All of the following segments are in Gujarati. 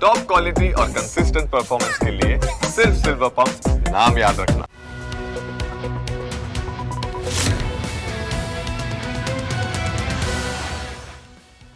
टॉप क्वालिटी और कंसिस्टेंट परफॉर्मेंस के लिए सिर्फ सिल्वर पंप नाम याद रखना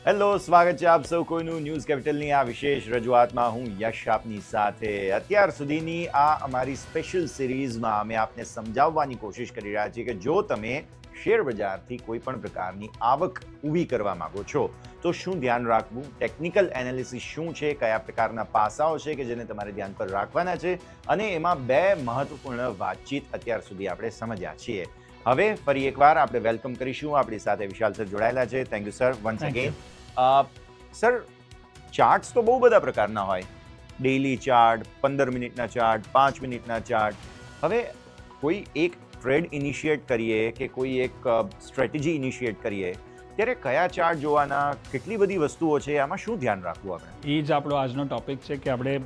હેલો સ્વાગત છે આપ સૌ કોઈનું ન્યૂઝ કેપિટલની આ વિશેષ રજૂઆતમાં હું યશ આપની સાથે અત્યાર સુધીની આ અમારી સ્પેશિયલ સિરીઝમાં અમે આપને સમજાવવાની કોશિશ કરી રહ્યા છીએ કે જો તમે શેર બજારથી કોઈ પણ પ્રકારની આવક ઊભી કરવા માંગો છો તો શું ધ્યાન રાખવું? ટેકનિકલ એનાલિસિસ શું છે? કયા પ્રકારના પાસાઓ છે કે જેને તમારે ધ્યાન પર રાખવાના છે? અને એમાં બે મહત્વપૂર્ણ વાતચીત અત્યાર સુધી આપણે સમજ્યા છીએ. હવે ફરી એકવાર આપણે વેલકમ કરીશું. આપણી સાથે વિશાલ સર જોડાયેલા છે. Thank you sir once. Again sir charts તો બહુ બધા પ્રકારના હોય. ડેઇલી ચાર્ટ પંદર મિનિટના ચાર્ટ પાંચ મિનિટના ચાર્ટ હવે કોઈ એક ટ્રેડ ઇનિશિએટ કરીએ કે કોઈ એક સ્ટ્રેટેજી ઇનિશિએટ કરીએ ત્યારે કયા ચાર્ટ જોવાના કેટલી બધી વસ્તુઓ છે આમાં શું ધ્યાન રાખવું આપણે? એ જ આપણો આજનો ટોપિક છે કે આપણે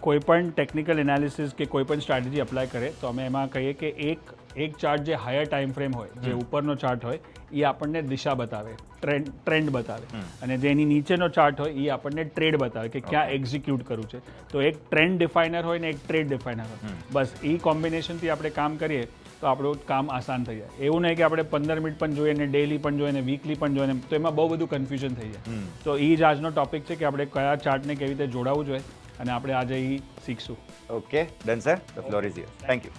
કોઈ પણ ટેકનિકલ એનાલિસિસ કે કોઈ પણ સ્ટ્રેટેજી અપ્લાય કરે તો અમે એમાં કહીએ કે એક એક ચાર્ટ જે હાયર ટાઈમ ફ્રેમ હોય જે ઉપરનો ચાર્ટ હોય એ આપણને દિશા બતાવે ટ્રેન્ડ ટ્રેન્ડ બતાવે. અને અને જેની નીચેનો ચાર્ટ હોય એ આપણને ટ્રેડ બતાવે કે ક્યાં એક્ઝિક્યુટ કરવું છે. તો એક ટ્રેન્ડ ડિફાઇનર હોય ને એક ટ્રેડ ડિફાઇનર હોય. બસ એ કોમ્બિનેશનથી આપણે કામ કરીએ તો આપણું કામ આસાન થઈ જાય. એવું નહીં કે આપણે પંદર મિનિટ પણ જોઈએ ને ડેલી પણ જોઈએ ને વીકલી પણ જોઈએ તો એમાં બહુ બધું કન્ફ્યુઝન થઈ જાય. તો એ જ આજનો ટોપિક છે કે આપણે કયા ચાર્ટને કેવી રીતે જોડાવવું જોઈએ અને આપણે આજે એ શીખશું. Okay done sir the floor is your thank you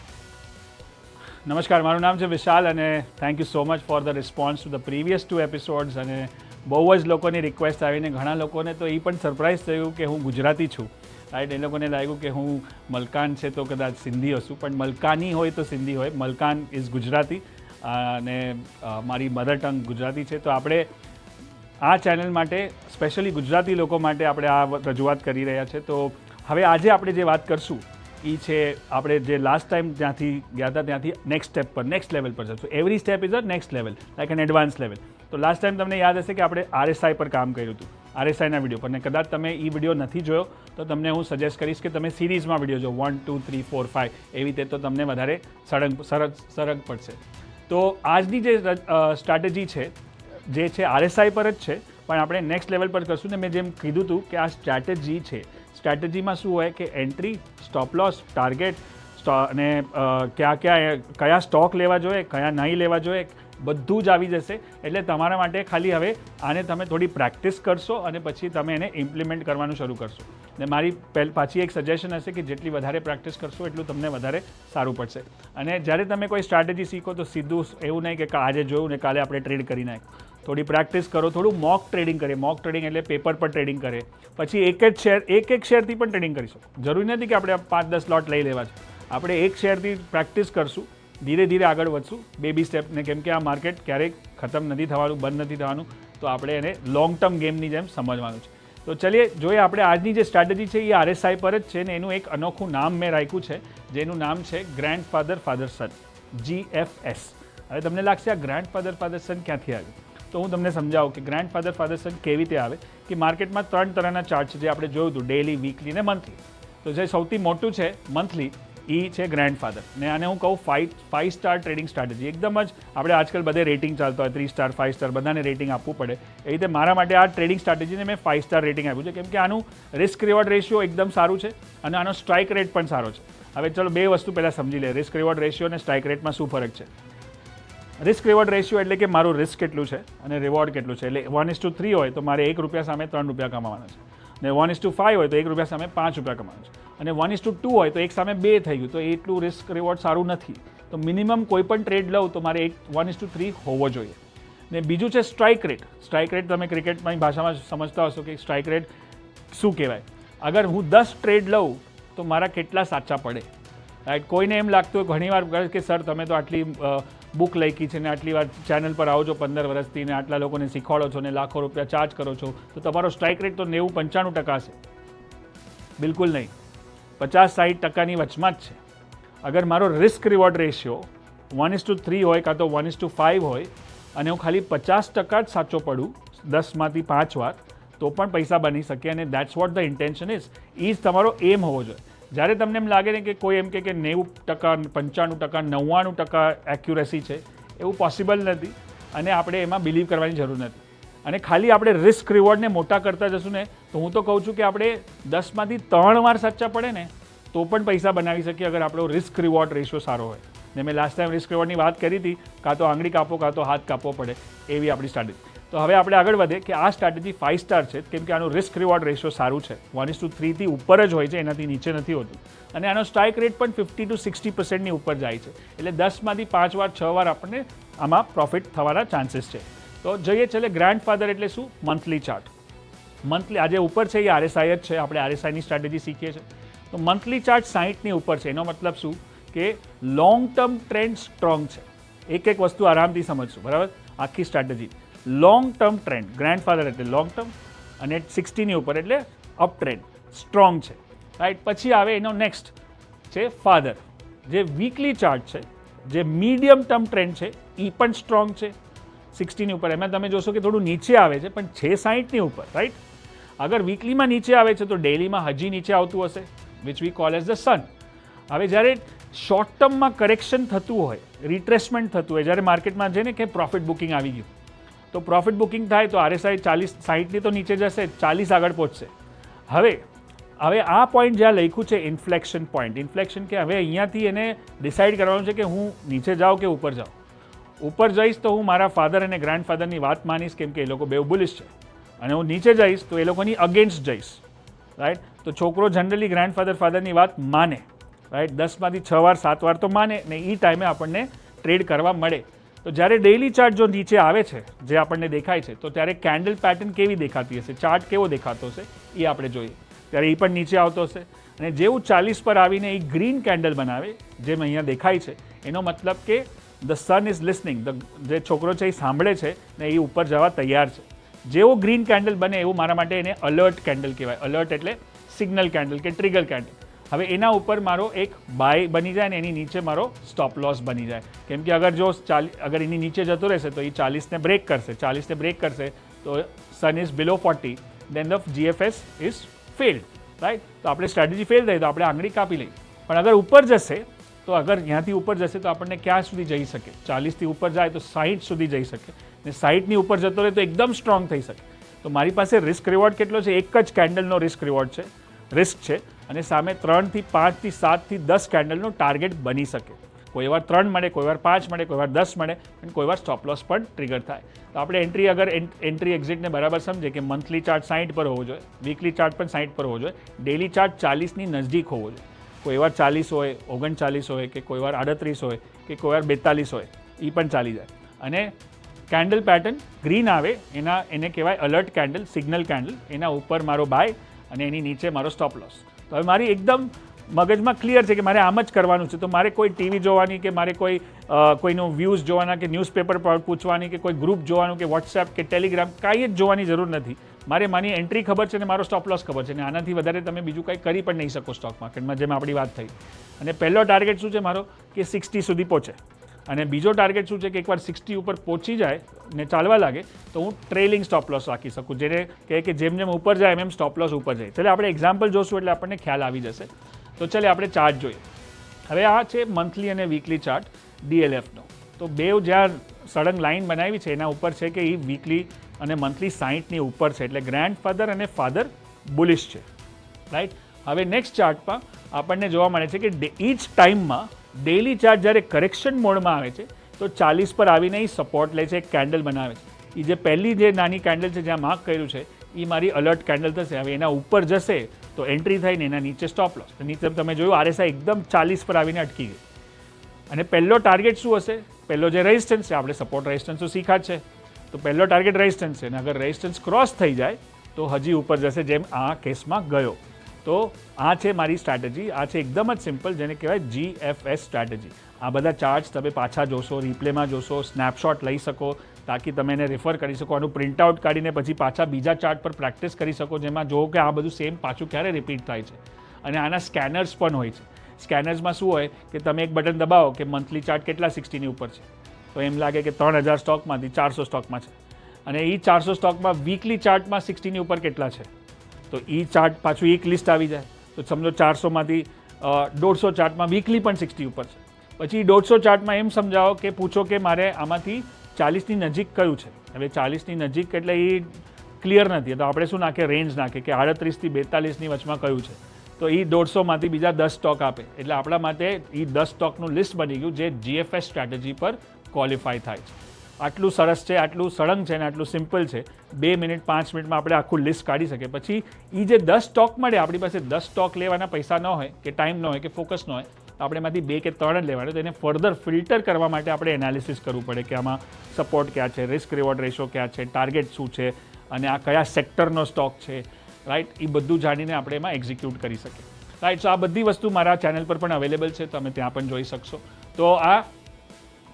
નમસ્કાર મારું નામ છે વિશાલ અને thank you so much for the response to the previous two episodes અને બહુ જ લોકોની રિક્વેસ્ટ આવીને ઘણા લોકોને તો એ પણ સરપ્રાઈઝ થયું કે હું ગુજરાતી છું. રાઈટ એ લોકોને લાગ્યું કે હું મલકાન છે તો કદાચ સિંધી હશું. પણ મલકાની હોય તો સિંધી હોય. મલકાન ઇઝ ગુજરાતી. અને મારી મધર ટંગ ગુજરાતી છે. તો આપણે આ ચેનલ માટે સ્પેશિયલી ગુજરાતી લોકો માટે આપણે આ રજૂઆત કરી રહ્યા છે. તો હવે આજે આપણે જે વાત કરશું એ છે આપણે જે લાસ્ટ ટાઈમ ત્યાંથી ગયા હતા, ત્યાંથી નેક્સ્ટ સ્ટેપ પર નેક્સ્ટ લેવલ પર જશું. Every step is a next level like an advance level તો લાસ્ટ ટાઈમ તમને યાદ હશે કે આપણે આરએસઆઈ પર કામ કર્યું હતું. આરએસઆઈના વીડિયો પર. ને કદાચ તમે એ વીડિયો નથી જોયો, તો તમને હું સજેસ્ટ કરીશ કે તમે સિરીઝમાં વીડિયો જો one two three four five એવી રીતે તો તમને વધારે સળંગ સરગ સરગ પડશે. તો આજની જે સ્ટ્રેટેજી છે, જે છે આરએસઆઈ પર જ છે, પણ આપણે નેક્સ્ટ લેવલ પર કરશું ને મેં જેમ કીધું હતું કે આ સ્ટ્રેટેજી છે. સ્ટ્રેટેજીમાં શું હોય કે એન્ટ્રી સ્ટોપ લોસ ટાર્ગેટ અને કયા કયા કયા સ્ટોક લેવા જોઈએ, કયા નહીં લેવા જોઈએ બધું જ આવી જશે. એટલે તમારા માટે ખાલી હવે આને તમે થોડી પ્રેક્ટિસ કરશો અને પછી તમે એને ઇમ્પ્લિમેન્ટ કરવાનું શરૂ કરશો. ને મારી પહેલ, પાછી એક સજેશન હશે કે જેટલી વધારે પ્રેક્ટિસ કરશો એટલું તમને વધારે સારું પડશે. અને જ્યારે તમે કોઈ સ્ટ્રેટેજી શીખો તો સીધું એવું નહીં કે આજે જોયું ને કાલે આપણે ટ્રેડ કરી નાખ થોડી પ્રેક્ટિસ કરો, થોડું મોક ટ્રેડિંગ કરે મોક ટ્રેડિંગ એટલે પેપર પર ટ્રેડિંગ કરે પછી એક જ શેર એક એક શેરથી પણ ટ્રેડિંગ કરીશું. જરૂરી નથી કે આપણે પાંચ દસ લોટ લઈ લેવા છે. આપણે એક શેરથી પ્રેક્ટિસ કરશું. ધીરે ધીરે આગળ વધશું. બેબી સ્ટેપને કેમ કે આ માર્કેટ ક્યારેક ખતમ નથી થવાનું, બંધ નથી થવાનું, તો આપણે એને લોંગ ટર્મ ગેમની જેમ સમજવાનું છે. તો ચલીએ, જોઈએ આપણે આજની જે સ્ટ્રેટેજી છે એ આરએસઆઈ પર જ છે ને એનું એક અનોખું નામ મેં રાખ્યું છે, જેનું નામ છે grandfather father son GFS હવે તમને લાગશે આ ગ્રેન્ડ ફાધર ફાધર સન ક્યાંથી આવ્યું? તો હું તમને સમજાવું કે ગ્રેન્ડ ફાધર ફાધર સન કેવી રીતે આવે કે માર્કેટમાં ત્રણ તરહના ચાર્ટ છે જે આપણે જોયું હતું ડેલી વીકલી ને મંથલી તો જે સૌથી મોટું છે મંથલી એ છે ગ્રેન્ડ ફાધર ને આને હું કહું five five star trading strategy એકદમ જ આપણે આજકાલ બધે રેટિંગ ચાલતો હોય થ્રી સ્ટાર ફાઇવ સ્ટાર બધાને રેટિંગ આપવું પડે. એ રીતે મારા માટે આ ટ્રેડિંગ સ્ટ્રેટેજીને મેં ફાઇવ સ્ટાર રેટિંગ આપ્યું છે. કેમ કે આનું રિસ્ક રિવોર્ડ રેશિયો એકદમ સારું છે અને આનો સ્ટ્રાઇક રેટ પણ સારો છે. હવે ચલો બે વસ્તુ પહેલાં સમજી લે રિસ્ક રિવોર્ડ રેશિયો અને સ્ટ્રાઇક રેટમાં શું ફરક છે? રિસ્ક રિવોર્ડ રેશિયો એટલે કે મારું રિસ્ક કેટલું છે અને રિવોર્ડ કેટલું છે. એટલે વન ઇસ ટુ થ્રી હોય તો મારે એક રૂપિયા સામે ત્રણ રૂપિયા કમાવાના છે. ને વન ઇસ ટુ ફાઇવ હોય તો એક રૂપિયા સામે પાંચ રૂપિયા કમાવાના છે. અને વન ઇસ ટુ ટુ હોય તો એક સામે બે થઈ ગયું. તો એટલું રિસ્ક રિવોર્ડ સારું નથી. તો મિનિમમ કોઈ પણ ટ્રેડ લઉં તો મારે એક વન ઇસ ટુ થ્રી હોવો જોઈએ. ને બીજું છે સ્ટ્રાઇક રેટ સ્ટ્રાઇક રેટ તમે ક્રિકેટમાં ભાષામાં સમજતા હશો કે સ્ટ્રાઇક રેટ શું કહેવાય? અગર હું દસ ટ્રેડ લઉં તો મારા કેટલા સાચા પડે? રાઈટ કોઈને એમ લાગતું હોય ઘણીવાર કે, સર, તમે તો આટલી બુક લખી છે ને આટલી વાર ચેનલ પર આવો છો પંદર વર્ષથી ને આટલા લોકોને શીખવાડો છો ને લાખો રૂપિયા ચાર્જ કરો છો. તો તમારો સ્ટ્રાઇક રેટ તો નેવું પંચાણું ટકા છે બિલકુલ નહીં. પચાસ સાઠ ટકાની વચમાં જ છે. અગર મારો risk reward ratio one is two three હોય કાં તો વન ઇસ ટુ ફાઇવ હોય, અને હું ખાલી પચાસ ટકા જ સાચો પડું દસમાંથી પાંચ વાર, તો પણ પૈસા બની શકે અને that's what the intention is is તમારો એમ હોવો જોઈએ. જ્યારે તમને એમ લાગે ને કે કોઈ એમ કે નેવું ટકા, પંચાણું ટકા, નવ્વાણું ટકા એક્યુરેસી છે, એવું પોસિબલ નથી. અને આપણે એમાં બિલીવ કરવાની જરૂર નથી. અને ખાલી આપણે રિસ્ક રિવોર્ડને મોટા કરતા જશું ને, તો હું તો કહું છું કે આપણે દસમાંથી ત્રણ વાર સાચા પડે ને, તો પણ પૈસા બનાવી શકીએ અગર આપણો રિસ્ક રિવોર્ડ રેશિયો સારો હોય. ને મેં લાસ્ટ ટાઈમ રિસ્ક રિવોર્ડની વાત કરી હતી, કાં તો આંગળી કાપો, કાં તો હાથ કાપવો પડે, એવી આપણી સ્ટ્રેટેજી તો હવે આપણે આગળ વધે કે આ સ્ટ્રેટેજી ફાઇવ સ્ટાર છે, કેમ કે આનું રિસ્ક રિવોર્ડ રેશિયો સારું છે. વન ઇસ ટુ થ્રીથી ઉપર જ હોય છે, એનાથી નીચે નથી હોતું. અને આનો સ્ટ્રાઇક રેટ પણ ફિફ્ટી ટુ સિક્સટી પર્સન્ટની ઉપર જાય છે. એટલે દસમાંથી પાંચ વાર, છ વાર આપણને આમાં પ્રોફિટ થવાના ચાન્સીસ છે. તો જોઈએ છેલ્લે ગ્રાન્ડ ફાધર એટલે શું? મંથલી ચાર્ટ મંથલી આજે ઉપર છે, એ આરએસઆઈ જ છે. આપણે આરએસઆઈની સ્ટ્રેટેજી શીખીએ છીએ. તો મંથલી ચાર્ટ સાહીઠની ઉપર છે. એનો મતલબ શું? કે લોંગ ટર્મ ટ્રેન્ડ સ્ટ્રોંગ છે. એક એક વસ્તુ આરામથી સમજશું. બરાબર? આખી strategy long term trend grandfather એટલે લોંગ ટર્મ અને સિક્સટીની ઉપર એટલે અપ ટ્રેન્ડ સ્ટ્રોંગ છે. રાઈટ પછી આવે એનો નેક્સ્ટ છે ફાધર જે વીકલી ચાર્ટ છે, જે મીડિયમ ટર્મ ટ્રેન્ડ છે એ પણ સ્ટ્રોંગ છે. સિક્સટીની ઉપર. એમાં તમે જોશો કે થોડું નીચે આવે છે, પણ છે સાહીઠની ઉપર રાઈટ અગર વીકલીમાં નીચે આવે છે, તો ડેલીમાં હજી નીચે આવતું હશે which we call as the son હવે જ્યારે શોર્ટ ટર્મમાં કરેક્શન થતું હોય રિટ્રેસમેન્ટ થતું હોય, જ્યારે માર્કેટમાં છે ને કે પ્રોફિટ બુકિંગ આવી ગયું, તો પ્રોફિટ બુકિંગ થાય, તો આરએસઆઈ ચાલીસ, સાહીઠની તો નીચે જશે, ચાલીસ આગળ પહોંચશે. હવે હવે આ પોઈન્ટ જ્યાં લખ્યું છે ઇન્ફ્લેક્શન પોઈન્ટ ઇન્ફ્લેક્શન કે હવે અહીંયાથી એને ડિસાઇડ કરવાનું છે કે હું નીચે જાઉં કે ઉપર જાઉં. ઉપર જઈશ તો હું મારા ફાધર અને ગ્રાન્ડ ફાધરની વાત માનીશ કેમ કે એ લોકો બેવ બુલિશ છે. અને હું નીચે જઈશ તો એ લોકોની અગેન્સ્ટ જઈશ. રાઈટ તો છોકરો જનરલી ગ્રાન્ડ ફાધર ફાધરની વાત માને. રાઈટ દસમાંથી છ વાર, સાત વાર તો માને ને એ ટાઈમે આપણને ટ્રેડ કરવા મળે. તો જ્યારે ડેઇલી ચાર્ટ જો નીચે આવે છે, જે આપણને દેખાય છે, તો ત્યારે કેન્ડલ પેટર્ન કેવી દેખાતી હશે? ચાર્ટ કેવો દેખાતો હશે? એ આપણે જોઈએ. ત્યારે એ પણ નીચે આવતો હશે. અને જેવું ચાલીસ પર આવીને એ ગ્રીન કેન્ડલ બનાવે, જેમ અહીંયા દેખાય છે, એનો મતલબ કે the son is listening the જે છોકરો છે એ સાંભળે છે ને એ ઉપર જવા તૈયાર છે. જેવો ગ્રીન કેન્ડલ બને એવું મારા માટે એને અલર્ટ કેન્ડલ કહેવાય. અલર્ટ એટલે સિગ્નલ કેન્ડલ કે ટ્રિગર કેન્ડલ હવે એના ઉપર મારો એક બાય બની જાય ને એની નીચે મારો સ્ટોપ લોસ બની જાય. કેમ કે અગર જો ચાલી, અગર એની નીચે જતો રહેશે તો એ ચાલીસને બ્રેક કરશે. ચાલીસને બ્રેક કરશે તો son is below forty then the GFS is failed right તો આપણે સ્ટ્રેટેજી ફેલ થઈ તો આપણે આંગળી કાપી લઈએ. પણ અગર ઉપર જશે તો અગર ત્યાંથી ઉપર જશે તો આપણને ક્યાં સુધી જઈ શકે? ચાલીસથી ઉપર જાય તો સાહીઠ સુધી જઈ શકે. ને સાહીઠની ઉપર જતો રહે તો એકદમ સ્ટ્રોંગ થઈ શકે. તો મારી પાસે રિસ્ક રિવોર્ડ કેટલો છે? એક જ કેન્ડલનો રિસ્ક રિવોર્ડ છે. રિસ્ક છે. અને સામે ત્રણથી પાંચથી સાતથી દસ કેન્ડલનો ટાર્ગેટ બની શકે. કોઈ વાર ત્રણ મળે, કોઈ વાર પાંચ મળે, કોઈ વાર દસ મળે અને કોઈ વાર સ્ટોપ પણ ટ્રિગર થાય. તો આપણે એન્ટ્રી અગર એન્ટ્રી એક્ઝિટને બરાબર સમજે કે મંથલી ચાર્ટ સાઠ પર હોવો જોઈએ વીકલી ચાર્ટ પણ સાઠ પર હોવો જોઈએ ડેલી ચાર્ટ ચાલીસની નજીક હોવો જોઈએ. કોઈ વાર ચાલીસ હોય, ઓગણચાલીસ હોય કે કોઈ વાર આડત્રીસ હોય કે કોઈ વાર બેતાલીસ હોય એ પણ ચાલી જાય. અને કેન્ડલ પેટર્ન ગ્રીન આવે, એના, એને કહેવાય અલર્ટ કેન્ડલ સિગ્નલ કેન્ડલ એના ઉપર મારો બાય અને એની નીચે મારો સ્ટોપ લોસ તો હવે મારી એકદમ મગજમાં ક્લિયર છે કે મારે આમ જ કરવાનું છે. તો મારે કોઈ ટીવી જોવાની કે મારે કોઈ કોઈનું વ્યૂઝ જોવાના કે ન્યૂઝપેપર પર પૂછવાની કે કોઈ ગ્રુપ જોવાનું કે વોટ્સએપ કે ટેલિગ્રામ કાંઈ જ જોવાની જરૂર નથી. મારે મારી એન્ટ્રી ખબર છે ને મારો સ્ટોપ લોસ ખબર છે ને આનાથી વધારે તમે બીજું કંઈ કરી પણ નહીં શકો સ્ટોક માર્કેટમાં જેમ આપણી વાત થઈ. અને પહેલો ટાર્ગેટ શું છે મારો? કે સિક્સટી સુધી પહોંચે. અને બીજો ટાર્ગેટ શું છે કે એકવાર સિક્સટી ઉપર પહોંચી જાય ને ચાલવા લાગે, તો હું ટ્રેલિંગ સ્ટોપ લોસ રાખી શકું. જેને કહે કે જેમ જેમ ઉપર જાય એમ એમ સ્ટોપ લોસ ઉપર જાય. એટલે આપણે એક્ઝામ્પલ જોશું એટલે આપણને ખ્યાલ આવી જશે. તો ચાલે, આપણે ચાર્ટ જોઈએ. હવે આ છે મંથલી અને વીકલી ચાર્ટ ડીએલએફનો તો બેવ જ્યાં સળંગ લાઈન બનાવી છે, એના ઉપર છે કે એ વીકલી અને મંથલી સાહીઠની ઉપર છે. એટલે ગ્રાન્ડ ફાધર અને ફાધર બુલિશ છે. રાઈટ હવે નેક્સ્ટ ચાર્ટમાં આપણને જોવા મળે છે કે ઈચ ટાઈમમાં ડેલી ચાર્ટ જ્યારે કરેક્શન મોડમાં આવે છે, તો ચાલીસ પર આવીને એ સપોર્ટ લે છે એક કેન્ડલ બનાવે છે. એ જે પહેલી જે નાની કેન્ડલ છે જ્યાં માર્ક કર્યું છે એ મારી અલર્ટ કેન્ડલ થશે. હવે એના ઉપર જશે તો એન્ટ્રી થઈને એના નીચે સ્ટોપ લોસ નીચે તમે જોયું આરએસઆઈ એકદમ ચાલીસ પર આવીને અટકી ગઈ. અને પહેલો ટાર્ગેટ શું હશે? પહેલો જે રેઝિસ્ટન્સ છે, આપણે સપોર્ટ રેઝિસ્ટન્સ તો શીખા છે. તો પહેલો ટાર્ગેટ રેઝિસ્ટન્સ છે. અને અગર રેઝિસ્ટન્સ ક્રોસ થઈ જાય, તો હજી ઉપર જશે જેમ આ કેસમાં ગયો. તો આ છે મારી સ્ટ્રેટેજી આ છે એકદમ જ સિમ્પલ જેને કહેવાય જીએફએસ સ્ટ્રેટેજી આ બધા ચાર્જ તમે પાછા જોશો રિપ્લેમાં જોશો સ્નેપશોટ લઈ શકો, તાકી તમે એને રેફર કરી શકો, આનું પ્રિન્ટ આઉટ કાઢીને પછી પાછા બીજા ચાર્ટ પર પ્રેક્ટિસ કરી શકો, જેમાં જુઓ કે આ બધું સેમ પાછું ક્યારે રિપીટ થાય છે. અને આના સ્કેનર્સ પણ હોય છે. સ્કેનર્સમાં શું હોય કે તમે એક બટન દબાવો કે મંથલી ચાર્ટ કેટલા સિક્સટીની ઉપર છે. તો એમ લાગે કે ત્રણ હજાર સ્ટોકમાંથી ચારસો સ્ટોકમાં છે. અને એ ચારસો સ્ટોકમાં વીકલી ચાર્ટમાં સિક્સટીની ઉપર કેટલા છે? તો એ ચાર્ટ પાછું એક લિસ્ટ આવી જાય. તો સમજો ચારસોમાંથી દોઢસો ચાર્ટમાં વીકલી પણ સિક્સટી ઉપર છે. પછી દોઢસો ચાર્ટમાં એમ સમજાવો કે પૂછો કે મારે આમાંથી ચાલીસની નજીક કયું છે? હવે ચાલીસની નજીક એટલે એ ક્લિયર નથી. તો આપણે શું નાખીએ? રેન્જ નાખીએ કે આડત્રીસથી બેતાલીસની વચમાં કયું છે? તો એ દોઢસોમાંથી બીજા દસ સ્ટોક આપે. એટલે આપણા માટે એ દસ સ્ટોકનું લિસ્ટ બની ગયું જે જીએફએસ સ્ટ્રેટેજી પર ક્વોલિફાય થાય છે. આટલું સરસ છે, આટલું સળંગ છે અને આટલું સિમ્પલ છે. બે મિનિટ, પાંચ મિનિટમાં આપણે આખું લિસ્ટ કાઢી શકીએ. પછી એ જે દસ સ્ટોક મળે, આપણી પાસે દસ સ્ટોક લેવાના પૈસા ન હોય કે ટાઈમ ન હોય કે ફોકસ ન હોય, તો આપણે એમાંથી બે કે ત્રણ જ લેવાના. તો એને ફર્ધર ફિલ્ટર કરવા માટે આપણે એનાલિસિસ કરવું પડે કે આમાં સપોર્ટ ક્યાં છે રિસ્ક રિવોર્ડ રેશો ક્યાં છે ટાર્ગેટ શું છે અને આ કયા સેક્ટરનો સ્ટોક છે રાઈટ એ બધું જાણીને આપણે એમાં એક્ઝિક્યુટ કરી શકીએ. રાઈટ સો આ બધી વસ્તુ મારા ચેનલ પર પણ અવેલેબલ છે. તમે ત્યાં પણ જોઈ શકશો. તો આ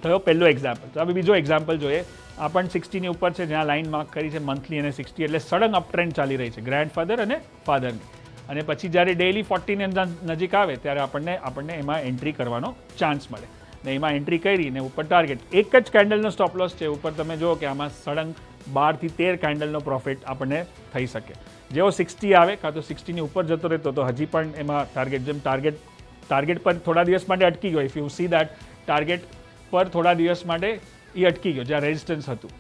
થયો પહેલો એક્ઝામ્પલ તો હવે બીજો એક્ઝામ્પલ જોઈએ. આ પણ સિક્સટીની ઉપર છે, જ્યાં લાઇન માર્ક કરી છે મંથલી અને સિક્સટી એટલે સડન અપ ટ્રેન્ડ ચાલી રહી છે ગ્રેન્ડ ફાધર અને ફાધરની અને પછી જ્યારે ડેઇલી ફોર્ટીની નજીક આવે, ત્યારે આપણને આપણને એમાં એન્ટ્રી કરવાનો ચાન્સ મળે. ને એમાં એન્ટ્રી કરી ને ઉપર ટાર્ગેટ એક જ કેન્ડલનો સ્ટોપ લોસ છે, ઉપર તમે જુઓ કે આમાં સડન બારથી તેર કેન્ડલનો પ્રોફિટ આપણને થઈ શકે. જેવો સિક્સટી આવે, કાં તો સિક્સટીની ઉપર જતો રહેતો, તો હજી પણ એમાં ટાર્ગેટ જેમ ટાર્ગેટ ટાર્ગેટ પર થોડા દિવસ માટે અટકી ગયો. If you see that target પર થોડા દિવસ માટે એ અટકી ગયો, જ્યાં રેઝિસ્ટન્સ હતું.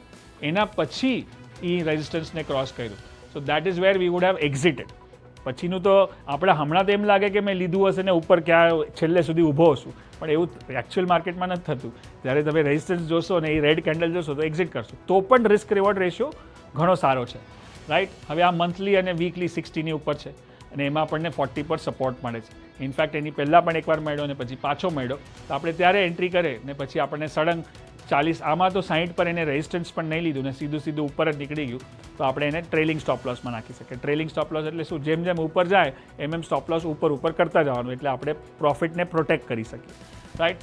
એના પછી એ રેઝિસ્ટન્સને ક્રોસ કર્યું. So that is where we would have exited પછીનું તો આપણે હમણાં તો એમ લાગે કે મેં લીધું હશે ને ઉપર ક્યાં છેલ્લે સુધી ઊભો હશું પણ એવું એકચ્યુઅલ માર્કેટમાં નથી થતું. જ્યારે તમે રેઝિસ્ટન્સ જોશો ને એ રેડ કેન્ડલ જોશો તો એક્ઝિટ કરશો. તો પણ રિસ્ક રિવોર્ડ રેશિયો ઘણો સારો છે. રાઈટ હવે આ મંથલી અને વીકલી સિક્સટીની ઉપર છે. અને એમાં આપણને ફોર્ટી પર સપોર્ટ મળે છે. ઇનફેક્ટ એની પહેલાં પણ એકવાર મળ્યો ને પછી પાછો મળ્યો. તો આપણે ત્યારે એન્ટ્રી કરે ને પછી આપણને સડંગ ચાલીસ, આમાં તો સાઈઠ પર એને રેઝિસ્ટન્સ પણ નહીં લીધું ને સીધું સીધું ઉપર જ નીકળી ગયું. તો આપણે એને ટ્રેલિંગ સ્ટોપ લોસમાં નાખી શકીએ. ટ્રેલિંગ સ્ટોપ એટલે શું? જેમ જેમ ઉપર જાય, એમ એમ સ્ટોપ લોસ ઉપર ઉપર કરતા જવાનું. એટલે આપણે પ્રોફિટને પ્રોટેક્ટ કરી શકીએ. રાઈટ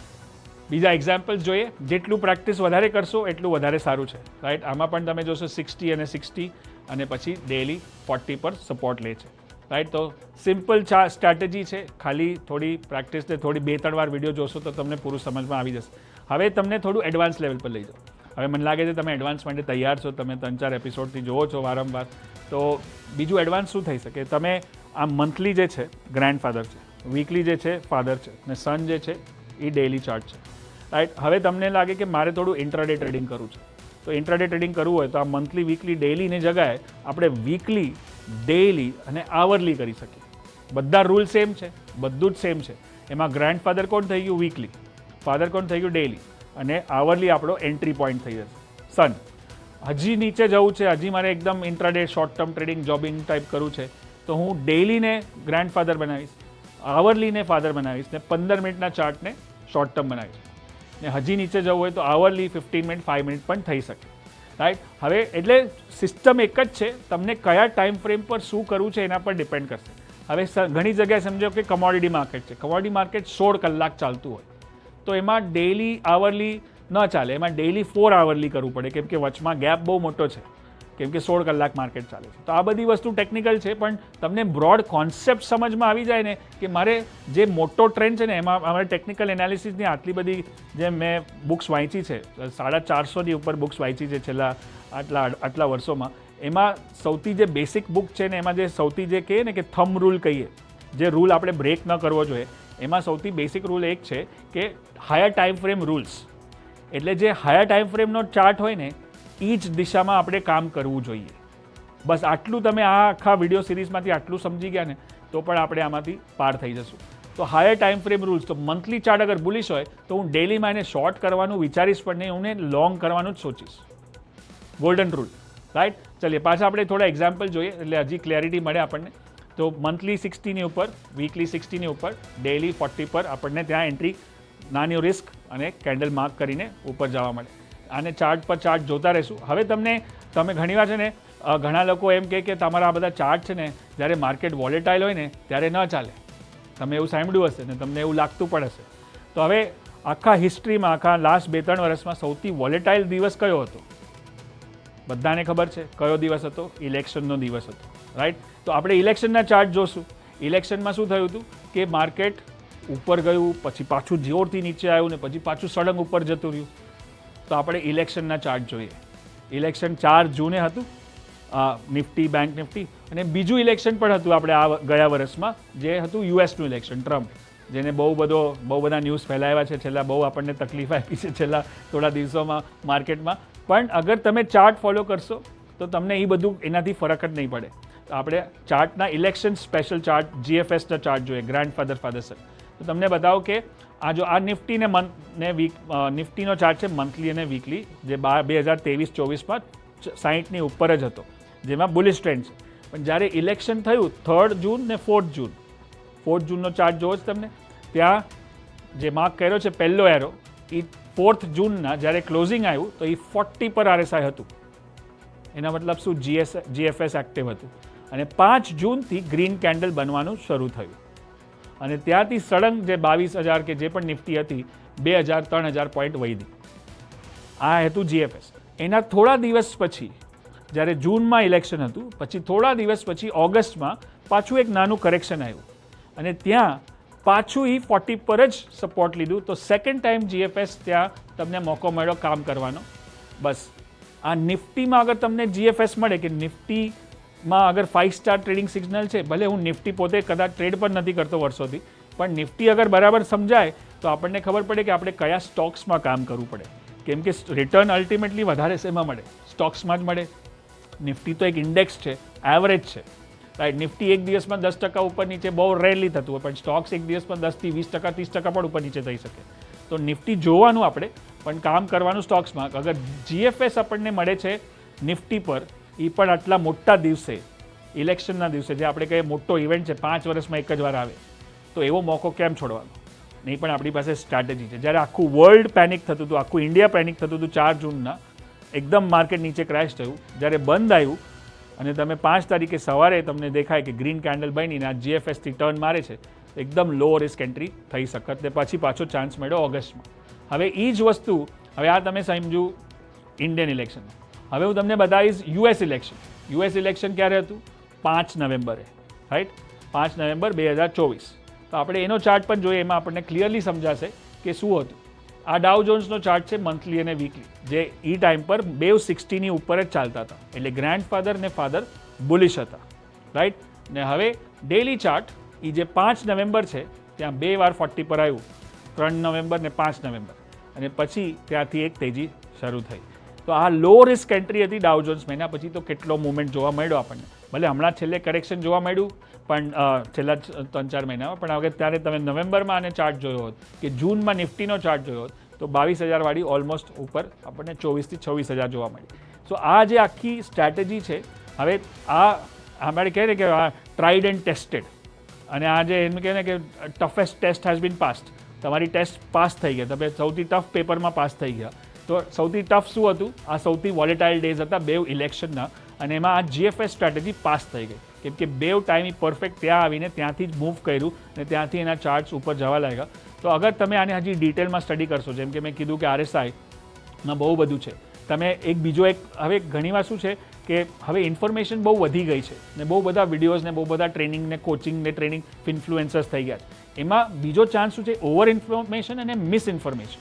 બીજા એક્ઝામ્પલ્સ જોઈએ. જેટલું પ્રેક્ટિસ વધારે કરશો, એટલું વધારે સારું છે. રાઈટ આમાં પણ તમે જોશો સિક્સટી અને સિક્સટી અને પછી ડેલી ફોર્ટી પર સપોર્ટ લે છે. રાઈટ તો સિમ્પલ ચા સ્ટ્રેટેજી છે. ખાલી થોડી પ્રેક્ટિસને થોડી બે ત્રણ વાર વીડિયો જોશો તો તમને પૂરું સમજમાં આવી જશે. હવે તમને થોડું એડવાન્સ લેવલ પર લઈ જાઓ. હવે મને લાગે છે તમે એડવાન્સ માટે તૈયાર છો, તમે ત્રણ ચાર એપિસોડથી જોવો છો વારંવાર. તો બીજું એડવાન્સ શું થઈ શકે? તમે આ મંથલી જે છે ગ્રેન્ડ ફાધર છે વીકલી જે છે ફાધર છે, ને સન જે છે, એ ડેઇલી ચાર્ટ છે. રાઈટ હવે તમને લાગે કે મારે થોડું ઇન્ટ્રાડે ટ્રેડિંગ કરવું છે. તો ઇન્ટ્રાડે ટ્રેડિંગ કરવું હોય તો આ મંથલી વીકલી ડેઇલીની જગાએ. આપણે વીકલી ડેઈલી અને આવરલી કરી શકીએ. બધા રૂલ સેમ છે, બધું જ સેમ છે. એમાં ગ્રાન્ડફાધર કોણ થઈ ગયું? વીકલી ફાધર કોણ થઈ ગયું? ડેઇલી અને આવરલી આપણો એન્ટ્રી પોઈન્ટ થઈ જશે. સન હજી નીચે જવું છે, હજી મારે એકદમ intraday short term trading jobbing type કરવું છે, તો હું ડેઈલીને ગ્રેન્ડ ફાધર બનાવીશ આવરલીને ફાધર બનાવીશ, ને પંદર મિનિટના ચાર્ટને શોર્ટ ટર્મ બનાવીશ. ને હજી નીચે જવું હોય તો hourly fifteen minute five minute પણ થઈ શકે. રાઈટ હવે એટલે સિસ્ટમ એક જ છે, તમને કયા ટાઈમ ફ્રેમ પર શું કરવું છે એના પર ડિપેન્ડ કરશે. હવે ઘણી જગ્યાએ સમજો કે કમોડિટી માર્કેટ છે. કમોડિટી માર્કેટ સોળ કલાક ચાલતું હોય. તો એમાં ડેઇલી આવરલી ન ચાલે, એમાં ડેઇલી ફોર આવરલી કરવું પડે. કેમ કે વચમાં ગેપ બહુ મોટો છે. કેમ કે સોળ કલાક માર્કેટ ચાલે છે. તો આ બધી વસ્તુ ટેકનિકલ છે, પણ તમને બ્રોડ કોન્સેપ્ટ સમજમાં આવી જાય ને કે મારે જે મોટો ટ્રેન્ડ છે ને એમાં અમારે ટેકનિકલ એનાલિસિસની આટલી બધી જે મેં બુક્સ વાંચી છે, સાડા ચારસોની ઉપર બુક્સ વાંચી છે છેલ્લા આટલા આટલા વર્ષોમાં, એમાં સૌથી જે બેસિક બુક છે ને એમાં જે સૌથી જે કહીએ ને કે થમ રૂલ કહીએ, જે રૂલ આપણે બ્રેક ન કરવો જોઈએ, એમાં સૌથી બેસિક રૂલ એક છે કે હાયર ટાઈમ ફ્રેમ રૂલ્સ એટલે જે હાયર ટાઈમ ફ્રેમનો ચાર્ટ હોય ને એ જ દિશામાં આપણે કામ કરવું જોઈએ. બસ આટલું તમે આ આખા વીડિયો સિરીઝમાંથી આટલું સમજી ગયા ને, તો પણ આપણે આમાંથી પાર થઈ જશું. તો હાયર ટાઈમ ફ્રેમ રૂલ્સ તો મંથલી ચાર્ટ અગર બુલિશ હોય, તો હું ડેલીમાં એને શોર્ટ કરવાનું વિચારીશ પણ નહીં, હું એને લોંગ કરવાનું જ સોચીશ. ગોલ્ડન રૂલ રાઈટ ચલીએ, પાછા આપણે થોડા એક્ઝામ્પલ જોઈએ, એટલે હજી ક્લેરિટી મળે આપણને. તો મંથલી સિક્સટીની ઉપર વીકલી સિક્સટીની ઉપર ડેલી ફોર્ટી પર આપણને ત્યાં એન્ટ્રી નાની રિસ્ક અને કેન્ડલ માર્ક કરીને ઉપર જવા મળે. આને ચાર્ટ પર ચાર્ટ જોતા રહેશું. હવે તમને, તમે ઘણીવાર છે ને ઘણા લોકો એમ કહે કે તમારા આ બધા ચાર્ટ છે ને, જ્યારે માર્કેટ વોલેટાઇલ હોય ને, ત્યારે ન ચાલે. તમે એવું સાંભળ્યું હશે ને, તમને એવું લાગતું પણ હશે. તો હવે આખા હિસ્ટ્રીમાં આખા લાસ્ટ બે ત્રણ વર્ષમાં સૌથી વોલેટાઇલ દિવસ કયો હતો? બધાને ખબર છે કયો દિવસ હતો? ઇલેક્શનનો દિવસ હતો. રાઈટ તો આપણે ઇલેક્શનના ચાર્ટ જોશું. ઇલેક્શનમાં શું થયું હતું? કે માર્કેટ ઉપર ગયું, પછી પાછું જોરથી નીચે આવ્યું ને, પછી પાછું સળંગ ઉપર જતું રહ્યું. તો આપણે ઇલેક્શનના ચાર્ટ જોઈએ. ઇલેક્શન ચાર જૂને હતું નિફ્ટી, બેંક નિફ્ટી, અને બીજું ઇલેક્શન પણ હતું આપણે આ ગયા વર્ષમાં જે હતું યુએસનું ઇલેક્શન, ટ્રમ્પ, જેને બહુ બધો, બહુ બધા ન્યૂઝ ફેલાવ્યા છે, છેલ્લા બહુ આપણને તકલીફ આપી છે, છેલ્લા થોડા દિવસોમાં માર્કેટમાં. પણ અગર તમે ચાર્ટ ફોલો કરશો, તો તમને એ બધું એનાથી ફરક જ નહીં પડે. આપણે ચાર્ટના ઇલેક્શન સ્પેશિયલ ચાર્ટ, જીએફએસના ચાર્ટ જોઈએ ગ્રાન્ડ ફાધર ફાધર સર. તો તમને બતાવો કે આ જો આ નિફ્ટીને મન ને વીક નિફ્ટીનો ચાર્ટ છે મંથલી અને વીકલી જે બાર બે હજાર ત્રેવીસ ચોવીસમાં સાહીઠની ઉપર જ હતો, જેમાં બુલિશ ટ્રેન્ડ છે. પણ જ્યારે ઇલેક્શન થયું થર્ડ જૂન ને ફોર્થ જૂન ફોર્થ જૂનનો ચાર્ટ જોવો છે તમને? ત્યાં જે માર્ક કર્યો છે પહેલો એરો એ ફોર્થ જૂનના જ્યારે ક્લોઝિંગ આવ્યું, તો એ ફોર્ટી પર આરએસઆઈ હતું. એના મતલબ શું? જીએસ જીએફએસ એક્ટિવ હતું. અને પાંચ જૂનથી ગ્રીન કેન્ડલ બનવાનું શરૂ થયું. અને ત્યાંથી સળંગ જે બાવીસ હજાર કે જે પણ નિફ્ટી હતી, બે હજાર, ત્રણ હજાર પોઈન્ટ વધી આ હતું જીએફએસ એના થોડા દિવસ પછી, જ્યારે જૂનમાં ઇલેક્શન હતું, પછી થોડા દિવસ પછી ઓગસ્ટમાં પાછું એક નાનું કરેક્શન આવ્યું. અને ત્યાં પાછું એ ફોર્ટી પર જ સપોર્ટ લીધું. તો સેકન્ડ ટાઈમ જીએફએસ ત્યાં તમને મોકો મળ્યો કામ કરવાનો. બસ. આ નિફ્ટીમાં અગર તમને જીએફએસ મળે કે નિફ્ટીમાં અગર ફાઇવ સ્ટાર ટ્રેડિંગ સિગ્નલ છે, ભલે હું નિફ્ટી પોતે કદાચ ટ્રેડ પણ નથી કરતો વર્ષોથી, પણ નિફ્ટી અગર બરાબર સમજાય, તો આપણને ખબર પડે કે આપણે કયા સ્ટોક્સમાં કામ કરવું પડે. કેમ કે રિટર્ન અલ્ટિમેટલી વધારે શેમાં મળે. સ્ટોક્સમાં જ મળે. નિફ્ટી તો એક ઇન્ડેક્સ છે એવરેજ છે. રાઈટ નિફ્ટી એક દિવસમાં દસ ટકા ઉપર નીચે, બહુ રેરલી થતું હોય, પણ સ્ટોક્સ એક દિવસમાં દસથી વીસ ટકા, ત્રીસ ટકા પણ ઉપર નીચે થઈ શકે. તો નિફ્ટી જોવાનું આપણે, પણ કામ કરવાનું સ્ટોક્સમાં અગર જીએફએસ આપણને મળે છે, નિફ્ટી પર એ પણ આટલા મોટા દિવસે, ઇલેક્શનના દિવસે, જે આપણે કહીએ મોટો ઇવેન્ટ છે, પાંચ વર્ષમાં એક જ વાર આવે, તો એવો મોકો કેમ છોડવાનો? નહીં પણ આપણી પાસે સ્ટ્રેટેજી છે. જ્યારે આખું વર્લ્ડ પેનિક થતું હતું, આખું ઇન્ડિયા પેનિક થતું હતું ચાર જૂનના, એકદમ માર્કેટ નીચે ક્રેશ થયું. જ્યારે બંધ આવ્યું, અને તમે પાંચ તારીખે સવારે તમને દેખાય કે ગ્રીન કેન્ડલ બનીને આ જીએફએસથી ટર્ન મારે છે એકદમ લો રિસ્ક એન્ટ્રી થઈ શકત ને પછી પાછો ચાન્સ મળ્યો ઓગસ્ટમાં. હવે એ જ વસ્તુ, હવે આ તમે સમજુ ઇન્ડિયન ઇલેક્શન હવે હું તમને બતાવીશ યુએસ ઇલેક્શન યુએસ ઇલેક્શન ક્યારે હતું? પાંચ નવેમ્બરે રાઈટ પાંચ નવેમ્બર બે હજાર ચોવીસ. તો આપણે એનો ચાર્ટ પણ જોઈએ, એમાં આપણને ક્લિયરલી સમજાશે કે શું હતું. આ ડાઉ જોન્સનો ચાર્ટ છે મંથલી અને વીકલી જે એ ટાઈમ પર બેવ સિક્સટીની ઉપર જ ચાલતા હતા. એટલે ગ્રાન્ડ ફાધર ને ફાધર બુલિશ હતા રાઈટ ને હવે ડેલી ચાર્ટ એ જે પાંચ નવેમ્બર છે, ત્યાં બે વાર ફોર્ટી પર આવ્યું. ત્રણ નવેમ્બર ને પાંચ નવેમ્બર. અને પછી ત્યાંથી એક તેજી શરૂ થઈ. તો આ લો રિસ્ક એન્ટ્રી હતી ડાઉજોન્સ મહિના પછી તો કેટલો મુવમેન્ટ જોવા મળ્યો આપણને? ભલે હમણાં છેલ્લે કરેક્શન જોવા મળ્યું, પણ છેલ્લા ત્રણ ચાર મહિનામાં. પણ હવે ત્યારે તમે નવેમ્બરમાં આને ચાર્ટ જોયો હોત કે જૂનમાં નિફ્ટીનો ચાર્ટ જોયો હોત, તો બાવીસ હજારવાળી ઓલમોસ્ટ ઉપર આપણને ચોવીસથી છવ્વીસ હજાર જોવા મળી. સો આ જે આખી સ્ટ્રેટેજી છે, હવે આ અમારે કહે ને કે આ ટ્રાઇડ એન્ડ ટેસ્ટેડ અને આ જે એમ કહે ને કે toughest test has been passed તમારી ટેસ્ટ પાસ થઈ ગયા. તમે સૌથી ટફ પેપરમાં પાસ થઈ ગયા. તો સૌથી ટફ શું હતું? આ સૌથી વોલેટાઇલ ડેઝ હતા બેવ ઇલેક્શનના અને એમાં આ જીએફએસ સ્ટ્રેટેજી પાસ થઈ ગઈ. કેમ કે બેવ ટાઈમ પરફેક્ટ ત્યાં આવીને ત્યાંથી જ મૂવ કર્યું અને ત્યાંથી એના ચાર્ટ્સ ઉપર જવા લાગ્યા. તો અગર તમે આને હજી ડિટેલમાં સ્ટડી કરશો, જેમ કે મેં કીધું કે આરએસઆઈમાં બહુ બધું છે. તમે એક બીજો એક, હવે ઘણીવાર શું છે કે હવે ઇન્ફોર્મેશન બહુ વધી ગઈ છે ને બહુ બધા વિડીયોઝ ને બહુ બધા ટ્રેનિંગ ને કોચિંગ ને ટ્રેનિંગ ઇન્ફ્લુએન્સર્સ થઈ ગયા છે. એમાં બીજો ચાન્સ શું છે? ઓવર ઇન્ફોર્મેશન અને મિસ ઇન્ફોર્મેશન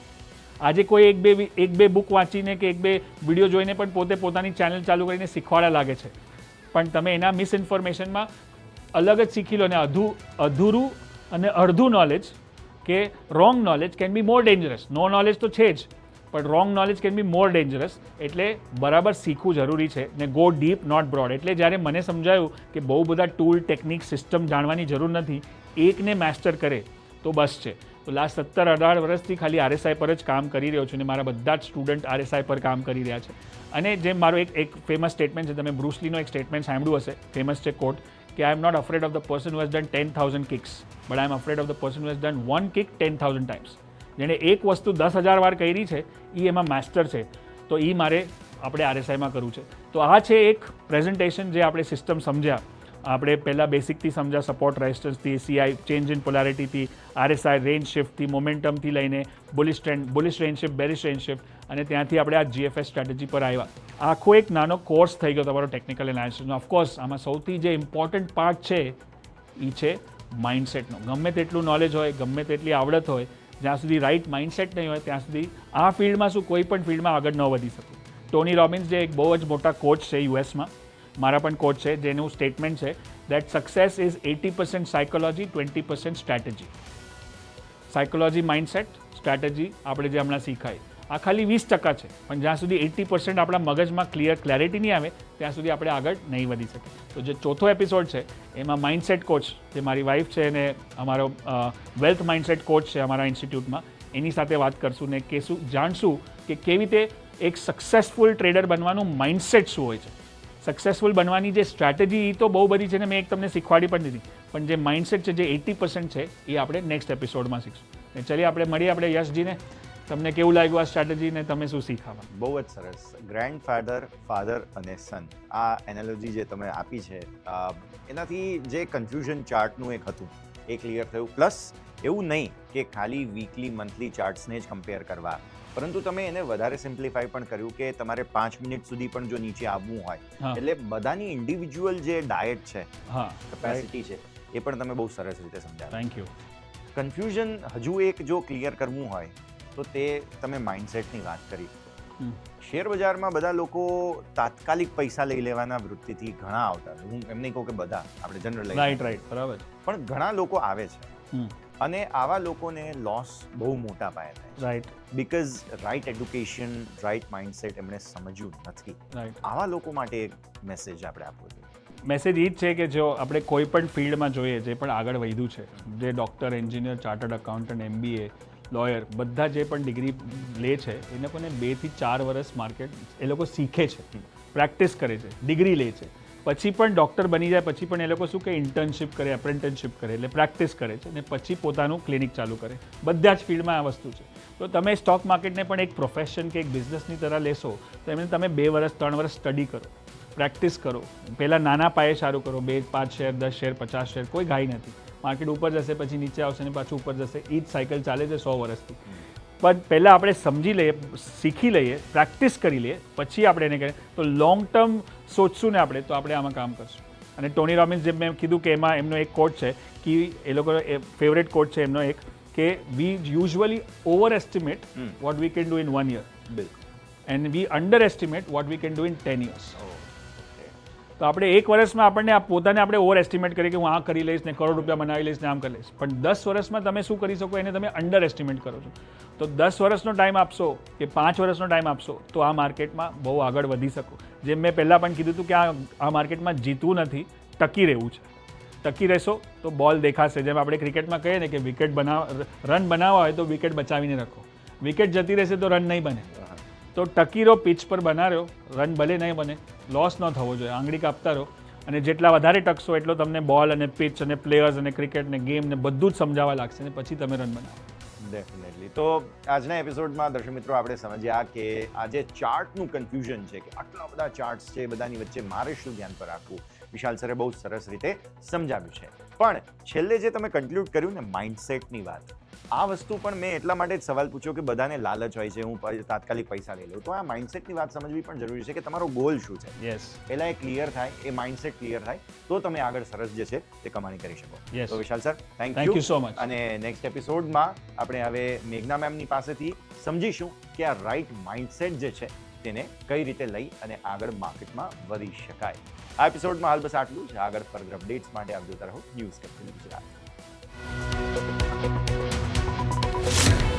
આજે કોઈ એક બે એક બે બુક વાંચીને કે એક બે વીડિયો જોઈને પણ પોતે પોતાની ચેનલ ચાલુ કરીને શીખવાડવા લાગે છે. પણ તમે એના મિસ ઇન્ફોર્મેશનમાં અલગ જ શીખી લો ને અધુ અધૂરું અને અડધું નોલેજ કે wrong knowledge can be more dangerous no knowledge તો છે જ, પણ wrong knowledge can be more dangerous એટલે બરાબર શીખવું જરૂરી છે ને ગો ડીપ નોટ બ્રોડ એટલે જ્યારે મને સમજાયું કે બહુ બધા ટૂલ ટેકનિક સિસ્ટમ જાણવાની જરૂર નથી, એકને માસ્ટર કરે તો બસ છે. તો લાસ્ટ સત્તર અઢાર વર્ષથી ખાલી આરએસઆઈ પર જ કામ કરી રહ્યો છું અને મારા બધા જ સ્ટુડન્ટ આરએસઆઈ પર કામ કરી રહ્યા છે. અને જેમ મારો એક એક ફેમસ સ્ટેટમેન્ટ છે, તમે બ્રુસલીનો એક સ્ટેટમેન્ટ સાંભળ્યું હશે ફેમસ છે કોટ કે I am not afraid of the person who has done ten thousand kicks but I am afraid of the person who has done one kick ten thousand times જેણે એક વસ્તુ દસ હજાર વાર કરી છે એ એમાં માસ્ટર છે. તો એ મારે આપણે આરએસઆઈમાં કરવું છે. તો આ છે એક પ્રેઝન્ટેશન જે આપણે સિસ્ટમ સમજ્યા. આપણે પહેલાં બેસિકથી સમજ્યા સપોર્ટ રેઝિસ્ટન્સથી સીઆઈ ચેન્જ ઇન પોલારિટીથી આરએસઆઈ રેન્જ શિફ્ટથી મોમેન્ટમથી લઈને bullish trend bullish range shift bearish range shift અને ત્યાંથી આપણે આ જીએફએસ સ્ટ્રેટેજી પર આવ્યા. આખો એક નાનો કોર્સ થઈ ગયો તમારો ટેકનિકલ એનાલિસિસનો ઓફકોર્સ આમાં સૌથી જે ઇમ્પોર્ટન્ટ પાર્ટ છે એ છે માઇન્ડસેટનો ગમે તેટલું નોલેજ હોય, ગમે તેટલી આવડત હોય, જ્યાં સુધી રાઇટ માઇન્ડસેટ નહીં હોય, ત્યાં સુધી આ ફિલ્ડમાં શું કોઈ પણ ફિલ્ડમાં આગળ ન વધી શકે. ટોની રોબિન્સ જે એક બહુ જ મોટા કોચ છે યુએસમાં મારા પણ કોચ છે, જેનું સ્ટેટમેન્ટ છે that success is eighty percent psychology twenty percent strategy psychology mindset strategy આપણે જે હમણાં શીખાય. આ ખાલી વીસ ટકા છે, પણ જ્યાં સુધી એટી પર્સન્ટ આપણા મગજમાં ક્લિયર ક્લેરિટી નહીં આવે, ત્યાં સુધી આપણે આગળ નહીં વધી શકીએ. તો જે ચોથો એપિસોડ છે, એમાં માઇન્ડસેટ કોચ જે મારી વાઈફ છે અને અમારો વેલ્થ માઇન્ડસેટ કોચ છે અમારા ઇન્સ્ટિટ્યૂટમાં એની સાથે વાત કરશું ને કે શું જાણશું કે કેવી રીતે એક સક્સેસફુલ ટ્રેડર બનવાનું માઇન્ડસેટ શું હોય છે. સક્સેસફુલ બનવાની જે સ્ટ્રેટેજી એ તો બહુ બધી છે ને મેં એક તમને શીખવાડી પણ દીધી. પણ જે માઇન્ડસેટ છે, જે એટી પર્સન્ટ છે એ આપણે નેક્સ્ટ એપિસોડમાં શીખશું. ને આપણે મળીએ આપણે યશજીને. તમને કેવું લાગ્યું આ સ્ટ્રેટેજી ને તમે શું શીખાવા બહુ જ સરસ. ગ્રેન્ડ ફાધર ફાધર અને સન આ એનાલોજી જે તમે આપી છે એનાથી જે કન્ફ્યુઝન ચાર્ટનું એક હતું, એ ક્લિયર થયું. પ્લસ એવું નહીં કે ખાલી વીકલી મંથલી ચાર્ટ્સને જ કમ્પેર કરવા. પરંતુ તમે એને વધારે સિમ્પ્લિફાય પણ કર્યું કે તમારે પાંચ મિનિટ સુધી પણ જો નીચે આવવું હોય એટલે બધાની ઇન્ડિવિજ્યુઅલ જે ડાયટ છે કેપેસિટી છે એ પણ તમે બહુ સરસ રીતે સમજાવ્યું. થેન્ક યુ કન્ફ્યુઝન હજુ એક જો ક્લિયર કરવું હોય તો તે તમે માઇન્ડસેટની વાત કરી. શેર બજારમાં બધા લોકો તાત્કાલિક પૈસા લઈ લેવાના વૃત્તિથી ઘણા આવતા. હું એમ નહીં કહું કે બધા આપણે જનરલ રાઈટ રાઈટ બરાબર. પણ ઘણા લોકો આવે છે. અને આવા લોકોને લોસ બહુ મોટા પાયે થાય right because right education right mindset એમણે સમજ્યું નથી. આવા લોકો માટે એક મેસેજ આપણે આપવો જોઈએ. મેસેજ એ જ છે કે જો આપણે કોઈ પણ ફિલ્ડમાં જોઈએ જે પણ આગળ વધ્યું છે જે doctor engineer chartered accountant MBA lawyer બધા જે પણ ડિગ્રી લે છે એ લોકોને બેથી ચાર વર્ષ માર્કેટ એ લોકો શીખે છે પ્રેક્ટિસ કરે છે ડિગ્રી લે છે. પછી પણ ડૉક્ટર બની જાય, પછી પણ એ લોકો શું કે ઇન્ટર્નશિપ કરે એપ્રેન્ટનશિપ કરે, એટલે પ્રેક્ટિસ કરે છે અને પછી પોતાનું ક્લિનિક ચાલુ કરે. બધા જ ફિલ્ડમાં આ વસ્તુ છે. તો તમે સ્ટોક માર્કેટને પણ એક પ્રોફેશન કે એક બિઝનેસની તરફ લેશો, તો એમને તમે બે વર્ષ, ત્રણ વર્ષ સ્ટડી કરો પ્રેક્ટિસ કરો. પહેલાં નાના પાયે સારું કરો, બે, પાંચ શેર, દસ શેર, પચાસ શેર, કોઈ ગાય નથી. માર્કેટ ઉપર જશે, પછી નીચે આવશે અને પાછું ઉપર જશે. એ જ સાયકલ ચાલે છે સો વર્ષથી. પણ પહેલાં આપણે સમજી લઈએ શીખી લઈએ પ્રેક્ટિસ કરી લઈએ પછી આપણે એને કરીએ. તો લોંગ ટર્મ સોચશું ને આપણે તો આપણે આમાં કામ કરશું. અને ટોની રોબિન્સ જેમ મેં કીધું કે એમાં એમનો એક કોટ છે કે એ લોકો ફેવરેટ કોટ છે એમનો એક કે we usually overestimate what we can do in one year and we underestimate what we can do in ten years તો આપણે એક વર્ષમાં આપણને આ પોતાને આપણે ઓવર એસ્ટિમેટ કરીએ કે હું આ કરી લઈશ ને કરોડ રૂપિયા બનાવી લઈશ ને આમ કરી લઈશ. પણ દસ વર્ષમાં તમે શું કરી શકો એને તમે અંડર એસ્ટિમેટ કરો છો. તો દસ વર્ષનો ટાઈમ આપશો કે પાંચ વર્ષનો ટાઈમ આપશો તો આ માર્કેટમાં બહુ આગળ વધી શકો. જેમ મેં પહેલાં પણ કીધું હતું કે આ આ માર્કેટમાં જીતવું નથી, ટકી રહેવું છે. ટકી રહેશો તો બોલ દેખાશે. જેમ આપણે ક્રિકેટમાં કહીએ ને કે વિકેટ બનાવ રન બનાવવા હોય તો વિકેટ બચાવીને રાખો. વિકેટ જતી રહેશે તો રન નહીં બને. તો ટકી રહો પિચ પર બનાવ્યો રન ભલે નહીં બને લોસ ન થવો જોઈએ, આંગળી કાપતા રહો. અને જેટલા વધારે ટકશો એટલો તમને બોલ અને પિચ અને પ્લેયર્સ અને ક્રિકેટ ને ગેમ ને બધું જ સમજાવવા લાગશે ને પછી તમે રન બનાવો. ડેફિનેટલી તો આજના એપિસોડમાં દર્શક મિત્રો આપણે સમજ્યા કે આ જે ચાર્ટનું કન્ફ્યુઝન છે કે આટલા બધા ચાર્ટ્સ છે બધાની વચ્ચે મારે શું ધ્યાન પર રાખવું, વિશાલ સરે બહુ સરસ રીતે સમજાવ્યું છે. પણ છેલ્લે જે તમે કન્ક્લુડ કર્યું ને માઇન્ડસેટની વાત આ વસ્તુ પણ મેં એટલા માટે જ સવાલ પૂછ્યો કે બધાને લાલચ હોય છે હું તાત્કાલિક પૈસા લઈ લઉં. તો આ માઇન્ડસેટની વાત સમજવી પણ જરૂરી છે કે તમારો ગોલ શું છે? યસ પહેલાં એ ક્લિયર થાય એ માઇન્ડસેટ ક્લિયર થાય તો તમે આગળ સરસ જે છે તે કમાણી કરી શકો. તો Vishal sir thank you so much અને નેક્સ્ટ એપિસોડમાં આપણે હવે મેઘના મેમની પાસેથી સમજીશું કે આ રાઈટ માઇન્ડસેટ જે છે તેને કઈ રીતે લઈ અને આગળ માર્કેટમાં વધી શકાય. આ એપિસોડમાં હાલ બસ આટલું જ. આગળ ફર્ધર અપડેટ્સ માટે આપ જોતા રહો news captain Gujarat. Thank you.